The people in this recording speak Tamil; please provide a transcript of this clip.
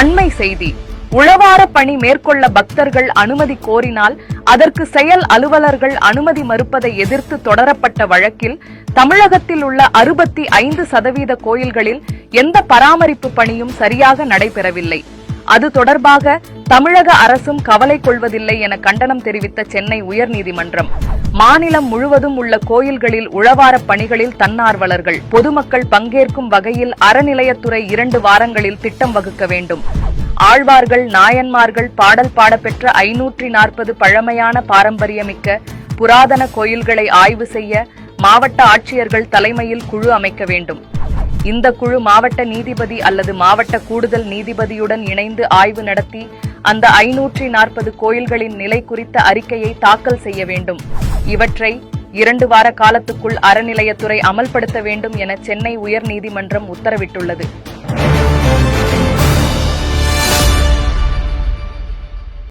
அண்மை செய்தி. உழவார பணி மேற்கொள்ள பக்தர்கள் அனுமதி கோரினால் அதற்கு செயல் அலுவலர்கள் அனுமதி மறுப்பதை எதிர்த்து தொடரப்பட்ட வழக்கில் தமிழகத்தில் உள்ள அறுபத்தி ஐந்து சதவீத கோயில்களில் எந்த பராமரிப்பு பணியும் சரியாக நடைபெறவில்லை. அது தொடர்பாக தமிழக அரசும் கவலை கொள்வதில்லை என கண்டனம் தெரிவித்த சென்னை உயர்நீதிமன்றம். மாநிலம் முழுவதும் உள்ள கோயில்களில் உழவார பணிகளில் தன்னார்வலர்கள். பொதுமக்கள் பங்கேற்கும் வகையில் அறநிலையத்துறை இரண்டு வாரங்களில் திட்டம் வகுக்க வேண்டும். ஆழ்வார்கள் நாயன்மார்கள் பாடல் பாடப்பெற்ற ஐநூற்றி நாற்பது பழமையான பாரம்பரியமிக்க புராதன கோயில்களை ஆய்வு செய்ய மாவட்ட ஆட்சியர்கள் தலைமையில் குழு அமைக்க வேண்டும். இந்த குழு மாவட்ட நீதிபதி அல்லது மாவட்ட கூடுதல் நீதிபதியுடன் இணைந்து ஆய்வு நடத்தி அந்த ஐநூற்றி நாற்பது கோயில்களின் நிலை குறித்த அறிக்கையை தாக்கல் செய்ய வேண்டும். இவற்றை இரண்டு வார காலத்துக்குள் அறநிலையத்துறை அமல்படுத்த வேண்டும் என சென்னை உயர்நீதிமன்றம் உத்தரவிட்டுள்ளது.